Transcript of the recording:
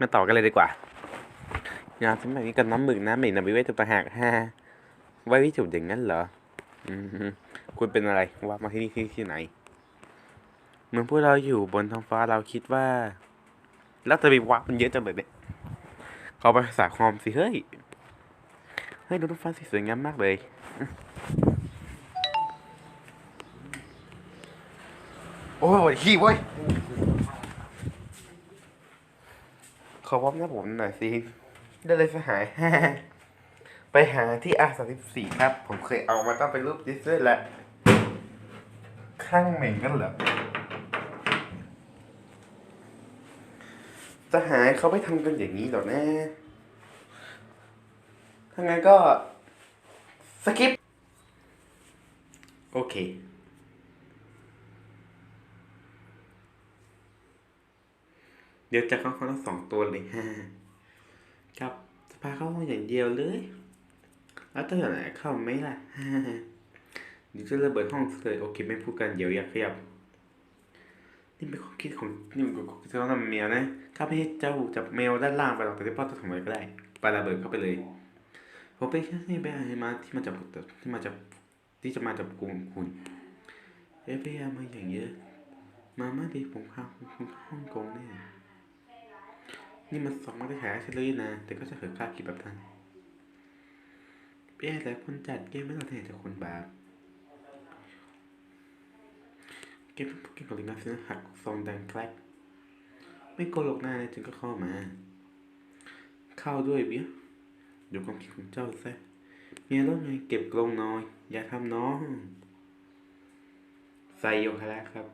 มาต่อกันเลยดีกว่างาสมัยนี้กับน้ำหมึกน้ำหม็นน้ำวิเวทตุกต่างหากฮ่าไว้วิจุดอย่างนั้นเหรออืมคุณเป็นอะไรว่ามาที่นี่ที่ที่ไหน เมือพวกเราอยู่บนท้องฟ้าเราคิดว่า แล้วจะไปวักมันเยอะจังเลยเนี่ยเขาไปภาษาคอมสิเฮ้ยเฮ้ยดูท้องฟ้าสิสวยงามมากเลยโอ้ยขี้เว้ย ขอพบหน้าผมหน่อยสิได้เลยสหาย ไปหาที่อาสามสิบสี่ครับ ผมเคยเอามาตั้งเป็นรูปดิสด้วยแหละ ข้างเหม่งกันเหรอสหายเขาไม่ทำกันอย่างนี้หรอกนะถ้างั้นก็สกิป โอเค เดี๋ยวจะเข้าห้องทั้งสองตัวเลยฮะกับจะพาเข้าห้องอย่างเดียวเลย แล้วตัวไหนเข้าไหมล่ะฮ่าเดี๋ยวจะระเบิดห้องเลยโอเคไม่พูดกันเดี๋ยวอย่าขยับ นี่เป็นความคิดของนี่มันของเจ้าทำแมวนะข้าไม่ให้เจ้าจับแมวด้านล่างไปหรอกแต่ที่พ่อจะทำอะไรก็ได้ปาระเบิดเข้าไปเลยผมเป็นแค่นี่เป็นอะไรมาที่มาจับที่มาจับที่จะมาจับกลุ่มคุณเอฟเอมาอย่างเยอะ มาไม่ดีผมพาคุณคุณเข้าฮ่องกงแน่ นี่มันสองมาตรฐานใช่เลยนะ แต่ก็จะเกิดค่าคิดแบบนั้นเอ๊ะแต่คนจัดเกมไม่ต้องเทจากคนบาปเกมเกมของลิมาซินหักซองดังแกลกไม่โกหกหน้าเลยจึงก็เข้ามา เข้าด้วยเบี้ยดูความคิดของเจ้าซะเมียแล้วไงเก็บกรงน้อย อย่าทำน้องใส่โยคะแล้วครับ